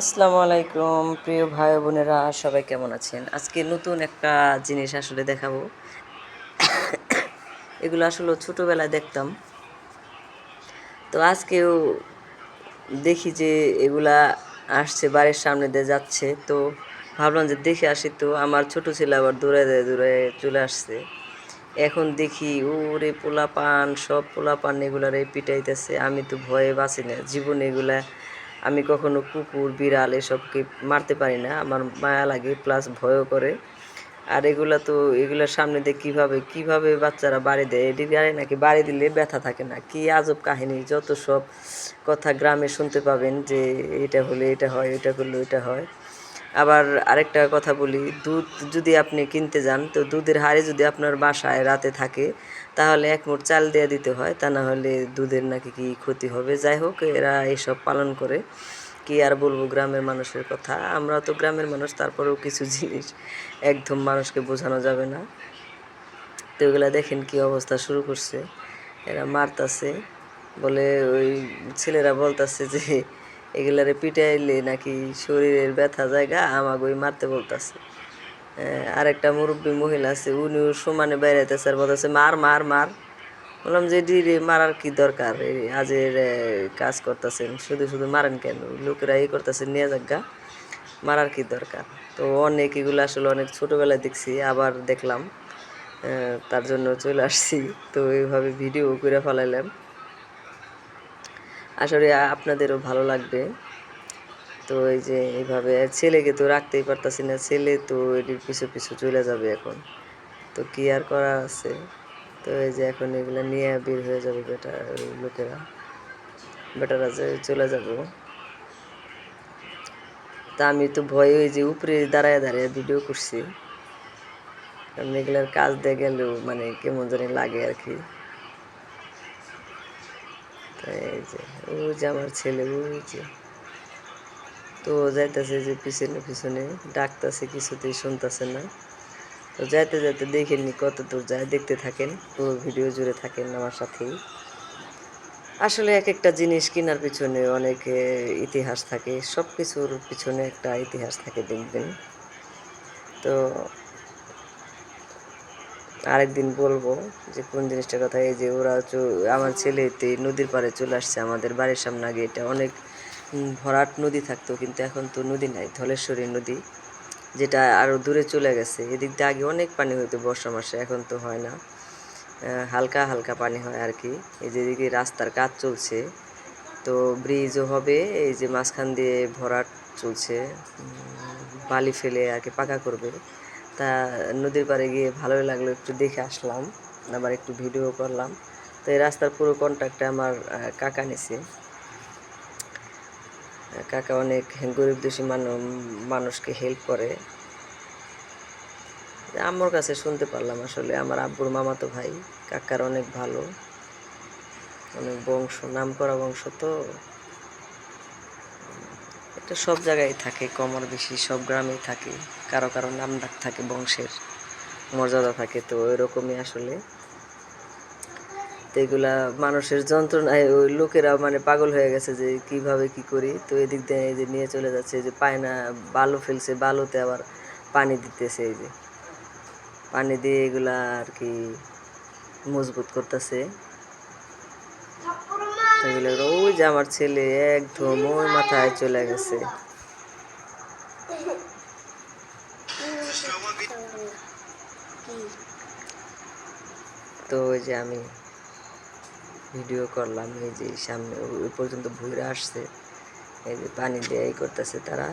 আসসালামু আলাইকুম, প্রিয় ভাই বোনেরা, সবাই কেমন আছেন? আজকে নতুন একটা জিনিস আসলে দেখাবো। এগুলো আসলে ছোটোবেলায় দেখতাম। তো আজকেও দেখি যে এগুলা আসছে, বাড়ির সামনে দিয়ে যাচ্ছে। তো ভাবলাম যে দেখে আসি তো, আমার ছোট ছেলে আবার দূরে দূরে চলে আসছে। এখন দেখি, ওরে পোলা পান সব পোলা পান এগুলারে পিটাইতেছে। আমি তো ভয়ে বাঁচি না। জীবনে এগুলা আমি কখনো কুকুর, বিড়াল এসবকে মারতে পারি না। আমার মায়া লাগে প্লাস ভয়ও করে। আর এগুলা তো, এগুলোর সামনে দিয়ে কীভাবে কীভাবে বাচ্চারা বাড়ি দেয়, এটি গাড়ি নাকি বাড়ি দিলে ব্যথা থাকে না। কি আজব কাহিনী, যত সব কথা গ্রামে শুনতে পাবেন যে এটা হলে এটা হয়, এটা করলে এটা হয়। আবার আরেকটা কথা বলি, দুধ যদি আপনি কিনতে যান, তো দুধের হাড়ি যদি আপনার বাসায় রাতে থাকে, তাহলে এক মুঠ চাল দিয়ে দিতে হয়, তা না হলে দুধের নাকি কি ক্ষতি হবে? যাই হোক, এরা এসব পালন করে। কি আর বলব, গ্রামের মানুষের কথা। আমরা তো গ্রামের মানুষ, তারপরেও কিছু জিনিস একদম মানুষকে বোঝানো যাবে না। তো ওগুলা দেখেন কি অবস্থা শুরু করছে। এরা মারতাছে, বলে ওই ছেলেরা বলতাছে যে এগুলারে পিটাইলে নাকি শরীরের ব্যথা জায়গা আমাকে ওই মারতে বলতাছে। আরেকটা মুরব্বী মহিলা আছে, উনিও সমানে বেড়াইতেছে আর বলতেছে, মার মার মার। বললাম যে ডিরে মারার কি দরকার? আজের কাজ করতেছেন, শুধু শুধু মারেন কেন? লোকেরা এই করতেছেন নিয়ে যাগা মারার কি দরকার? তো অনেক এগুলো আসলে অনেক ছোটোবেলায় দেখছি, আবার দেখলাম। তার জন্য চলে আসছি। তো এইভাবে ভিডিও করে ফেলাইলাম। আসলে আপনাদেরও ভালো লাগবে। তো এই যে এইভাবে ছেলেকে তো রাখতেই পারতাছি না, ছেলে তো এটির পিছু পিছু চলে যাবে এখন। তো কি আর করা আছে? তো এই যে এখন এগুলো নিয়ে বের হয়ে যাবে বেটা লোকেরা। বেটারা যে চলে যাব। তা আমি তো ভয়ে ওই যে উপরে দাঁড়ায় দাঁড়ায় ভিডিও করছি। কারণ এগুলার কাজ দিয়ে গেলেও মানে কেমন জানি লাগে আর কি। এই যে, ও যে আমার ছেলে ওই যে। তো যাইতেছে যে পিছনে পিছনে, ডাকতেছে কিছুতেই, শুনতেছে না। তো যাইতে যাইতে দেখেননি কত দূর যায়, দেখতে থাকেন, পুরো ভিডিও জুড়ে থাকেন আমার সাথেই। আসলে এক একটা জিনিস কেনার পিছনে অনেক ইতিহাস থাকে সব কিছুর পিছনে একটা ইতিহাস থাকে দেখবেন তো আরেকদিন বলব যে, কোন জিনিসটার কথা? এই যে ওরা আমার ছেলে তো নদীর পাড়ে চলে আসছে আমাদের বাড়ির সামনে আগে। এটা অনেক ভরাট নদী থাকতো, কিন্তু এখন তো নদী নাই, ধলেশ্বরী নদী, যেটা আরও দূরে চলে গেছে। এদিক দিয়ে আগে অনেক পানি হইতো বর্ষা মাসে, এখন তো হয় না। হালকা হালকা পানি হয় আর কি। এই যেদিকে রাস্তার কাজ চলছে, তো ব্রিজও হবে, এই যে মাঝখান দিয়ে ভরাট চলছে বালি ফেলে আর কি পাকা করবে। তা নদীর পাড়ে গিয়ে ভালোই লাগল, একটু দেখে আসলাম, আবার একটু ভিডিও করলাম। তো এই রাস্তার পুরো কন্ট্যাক্টে আমার কাকা নিছে। কাকা অনেক গরিব দোষী মানুষকে হেল্প করে। আমার কাছে শুনতে পারলাম আসলে, আমার আব্বুর মামাতো ভাই, কাকার অনেক ভালো। অনেক বংশ নাম করা বংশ তো। এটা সব জায়গায় থাকে, কমর বেশি, সব গ্রামেই থাকে। কারও কারও নাম ডাক থাকে, বংশের মর্যাদা থাকে, তো ওইরকমই আসলে। তো এগুলা মানুষের যন্ত্রণায় ওই লোকেরা মানে পাগল হয়ে গেছে যে কীভাবে কি করি। তো এদিক দিয়ে এই যে নিয়ে চলে যাচ্ছে যে পায় না বালু ফেলছে, বালুতে আবার পানি দিতেছে এই যে। পানি দিয়ে এগুলা আর কি মজবুত করতেছে। ওই যে আমার ছেলে একদম ওই মাথায় চলে গেছে। তো ওই যে আমি ভিডিও করলাম, এই যে সামনে ওই পর্যন্ত ভুইরা আসছে। এই যে পানি দিয়ে এই করতেছে তারা।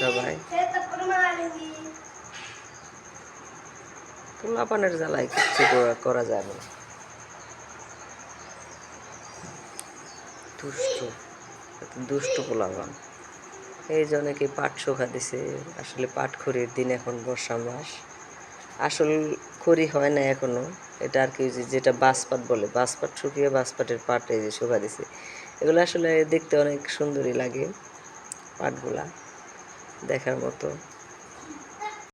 সবাই। পোলাপানের জ্বালায় কিছু করা যাবে না। দুষ্ট দুষ্ট পোলাপান। এই যে অনেকে পাট শোকা দিছে, আসলে পাট খড়ির দিন এখন বর্ষা মাস। আসল খড়ি হয় না এখনও। এটা আর কি যেটা বাঁশপাট বলে, বাঁশপাট শুকিয়ে বাঁশপাটের পাট এই যে শোকা দিছে। এগুলো আসলে দেখতে অনেক সুন্দরই লাগে পাটগুলা, দেখার মতো।